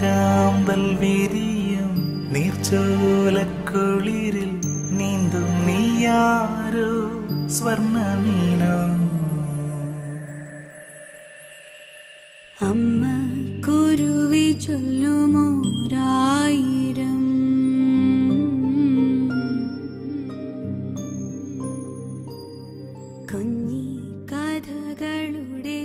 നീരാമ്പൽ വിരിയും നീർച്ചോലക്കുളിരിൽ നീന്തും നീയാരോ സ്വർണമീന. അമ്മ കുരുവി ചൊല്ലുമോരായിരം കുഞ്ഞി കഥകളുടെ